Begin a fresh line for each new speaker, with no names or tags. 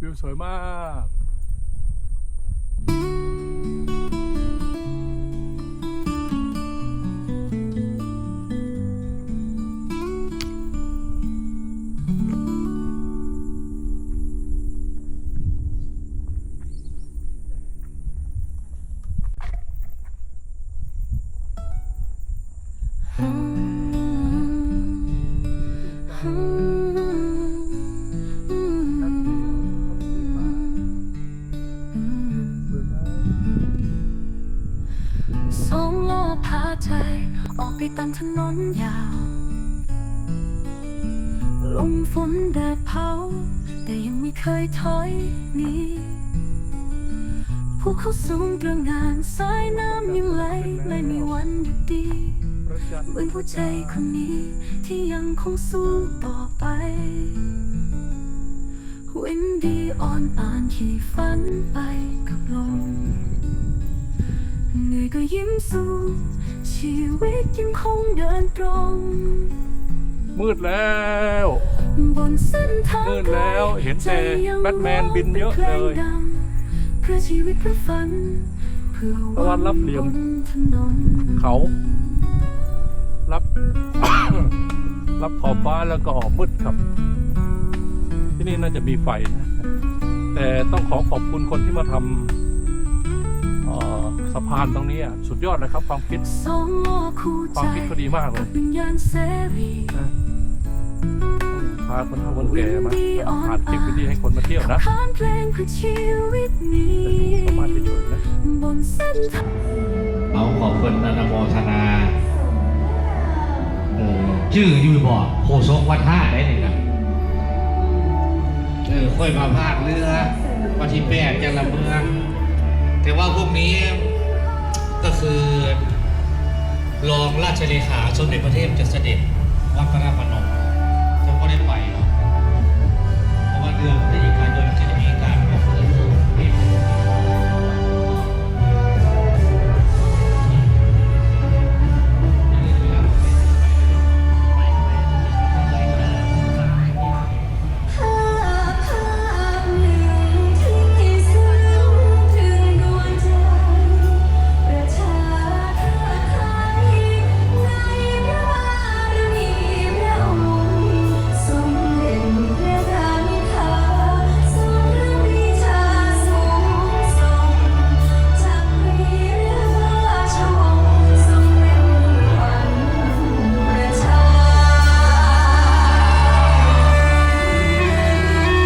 วิวสวยมาก
ใจ ออกไปตามถนนยาว ลมฝนแดดเผา แต่ยังไม่เคยถอยหนีภูเขาสูงตระหงานสายน้ำยังไหลไม่มีวันหยุดดีเหมือนหัวใจคนนี้ ที่ยังคงสู้ต่อไปวินดีอ่อนอ่านที่ฝันไปกับลมเหนื่อยก็ยิ้มสู้ ชีวิตยังคงเดินตรง
มืดแล้ว
บนเส้นทาง
มืดแล้วเห็นแต่
ใจยัง
แบทแมนบินเยอะเลย
ร้งพงดังเพื่อชีวิตเพื่อฝันเพื่อ
ตะวันรับเหลี่ยม
บนถนน
เขา รับ รับขอบฟ้าแล้วก็มืดครับ ที่นี่น่าจะมีไฟนะ แต่ต้องขอขอบคุณคนที่มาทำเอ่อสะพานตรงนี้อะสุดยอดนะครับ ความคิด
สองล้อคู่
ค
ใจ
วามคิดเขาดีมากเล
กั
ย
บวิญญาณเสรี
นะพาคนเฒ่าคนแก่มาผ่านคลิปวิดีให้คนมาเที่ยวนะ
ผ่านเพลงเพื่อชีวิตนี้
แต่ดูสามารถเฉยๆนะ
บนเส้นทาง
เอาขอบคุณอนุโมทนาเออชื่ออยู่บ่โคศกวัดท่าได้หนึ่งนะเออค่อยมาภาคเรือวันที่แปดจังละเมือง แต่ว่าพวกนี้ ก็คือรองราชเลขาสมเด็จพระเทพจะเสด็จวัดพระนครพนมจะก็ได้ไปเนาะ